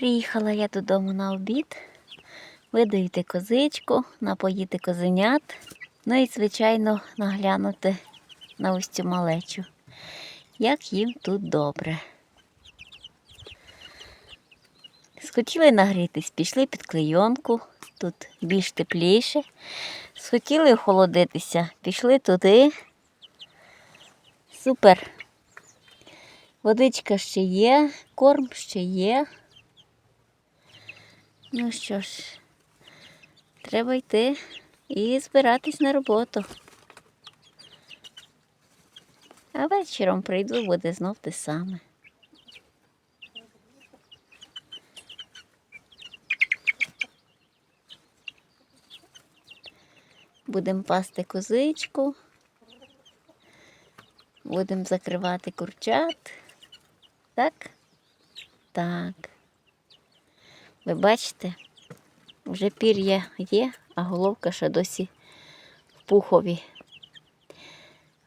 Приїхала я додому на обід, видоїти козичку, напоїти козенят, ну і, звичайно, наглянути на ось цю малечу. Як їм тут добре. Схотіли нагрітись, пішли під клейонку, тут більш тепліше. Схотіли охолодитися, пішли туди. Супер. Водичка ще є, корм ще є. Ну що ж, треба йти і збиратись на роботу. А вечором прийду, буде знов те саме. Будемо пасти козичку, будемо закривати курчат. Так? Так. Ви бачите, вже пір'я є, а головка ще досі в пухові.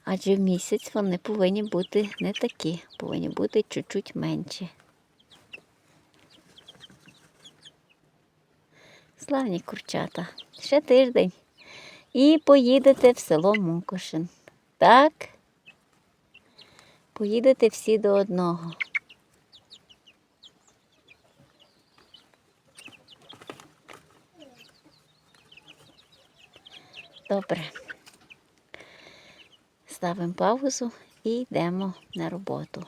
Адже в місяць вони повинні бути не такі, повинні бути чуть-чуть менші. Славні курчата, ще тиждень. І поїдете в село Мукошин. Так? Поїдете всі до одного. Добре. Ставимо паузу і йдемо на роботу.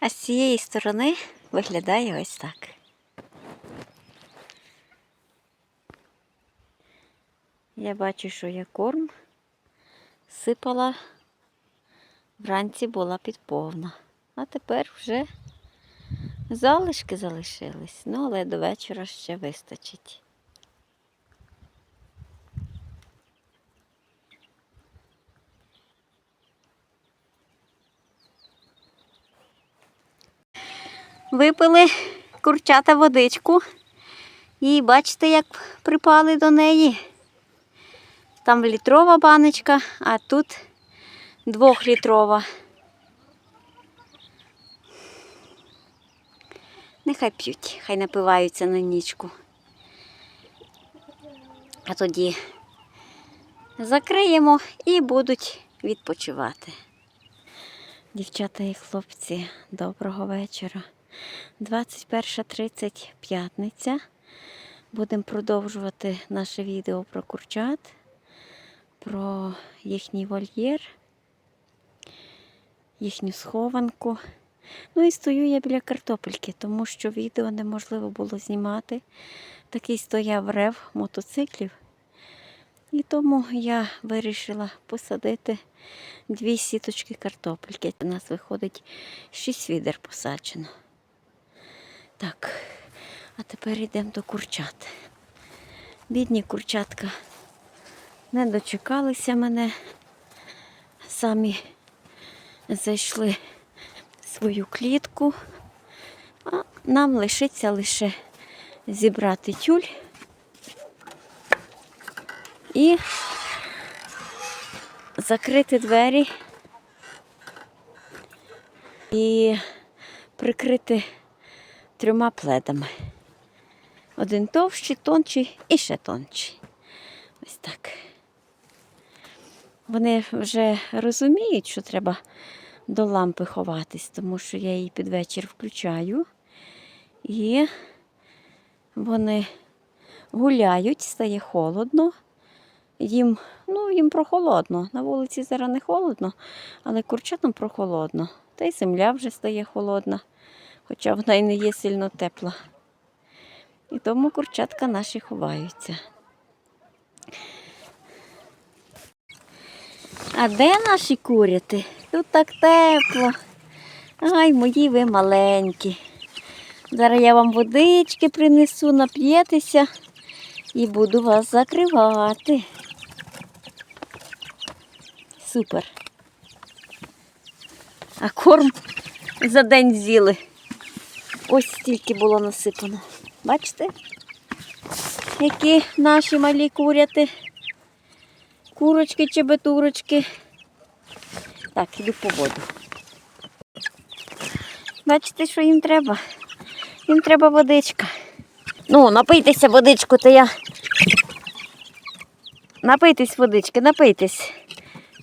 А з цієї сторони виглядає ось так. Я бачу, що я корм сипала, вранці була підповна. А тепер вже залишки залишились. Ну, але до вечора ще вистачить. Випили курчата водичку і бачите, як припали до неї. Там літрова баночка, а тут двохлітрова. Нехай п'ють, хай напиваються на нічку. А тоді закриємо і будуть відпочивати. Дівчата і хлопці, доброго вечора. 21.30 п'ятниця. Будемо продовжувати наше відео про курчат, про їхній вольєр, їхню схованку. Ну і стою я біля картопельки, тому що відео неможливо було знімати. Такий стояв рев мотоциклів. І тому я вирішила посадити дві сіточки картопельки. У нас виходить шість відер посаджено. Так, а тепер йдемо до курчат. Бідні курчатка не дочекалися мене, самі зайшли свою клітку, а нам лишиться лише зібрати тюль і закрити двері і прикрити трьома пледами. Один товщий, тончий і ще тончий. Ось так. Вони вже розуміють, що треба до лампи ховатись, тому що я її під вечір включаю. І вони гуляють, стає холодно. Їм, ну, їм прохолодно. На вулиці зараз не холодно, але курчатам прохолодно. Та й земля вже стає холодна, хоча вона й не є сильно тепла. І тому курчатка наші ховаються. А де наші куряти? Тут так тепло. Ай, мої ви маленькі. Зараз я вам водички принесу, нап'єтеся і буду вас закривати. Супер. А корм за день з'їли. Ось стільки було насипано. Бачите? Які наші малі куряти. Курочки, чебетурочки. Так, іду по воду. Бачите, що їм треба? Їм треба водичка. Ну, напийтеся водичку, то я. Напийтесь водички, напийтесь.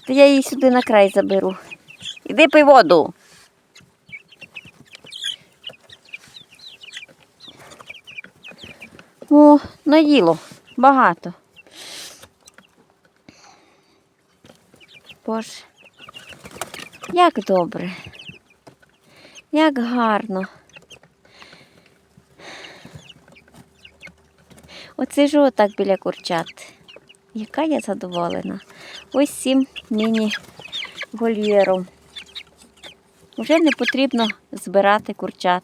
То я її сюди на край заберу. Іди пий воду. О, наїло. Багато. Боже. Як добре. Як гарно. Оце ж отак біля курчат. Яка я задоволена. Ось цим міні-вольєром. Вже не потрібно збирати курчат.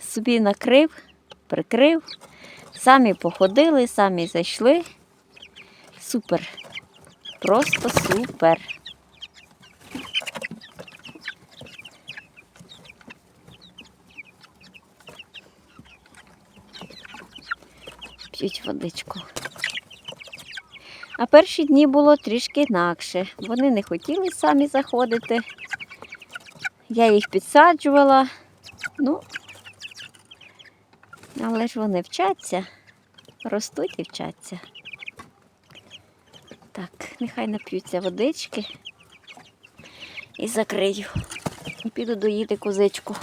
Собі накрив, прикрив, самі походили, самі зайшли. Супер. Просто супер. П'ють водичку. А перші дні було трішки інакше. Вони не хотіли самі заходити. Я їх підсаджувала. Ну, але ж вони вчаться, ростуть і вчаться. Так, нехай нап'ються водички і закрию. І піду доїти козичку.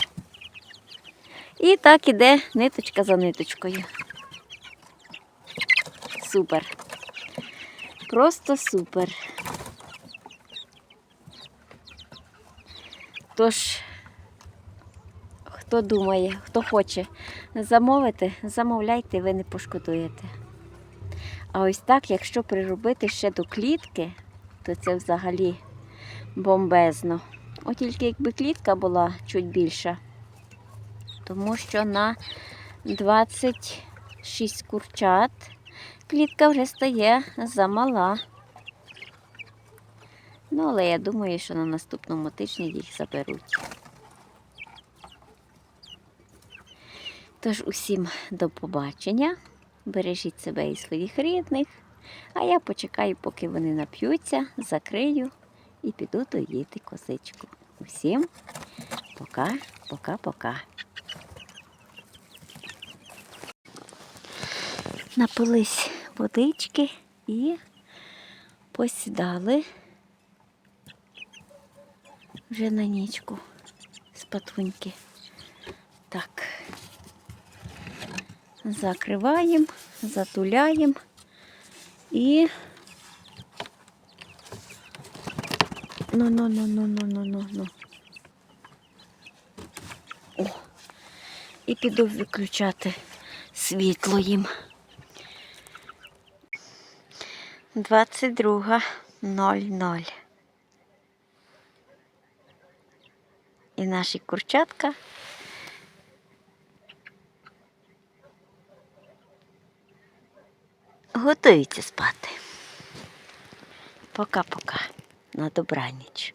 І так іде ниточка за ниточкою. Супер. Просто супер. Тож, хто думає, хто хоче замовити, замовляйте, ви не пошкодуєте. А ось так, якщо приробити ще до клітки, то це взагалі бомбезно. От тільки якби клітка була чуть більша, тому що на 26 курчат клітка вже стає замала. Ну, але я думаю, що на наступному тижні їх заберуть. Тож усім до побачення. Бережіть себе і своїх рідних. А я почекаю, поки вони нап'ються, закрию і піду доїти козичку. Усім пока, пока, пока. Напились водички і посідали вже на нічку з патуньки. Так, закриваємо, затуляємо і ну-ну-ну-ну-ну-ну-ну-ну. І піду виключати світло їм. 22.00. І наші курчатка готуються спати. Пока-пока. На добраніч.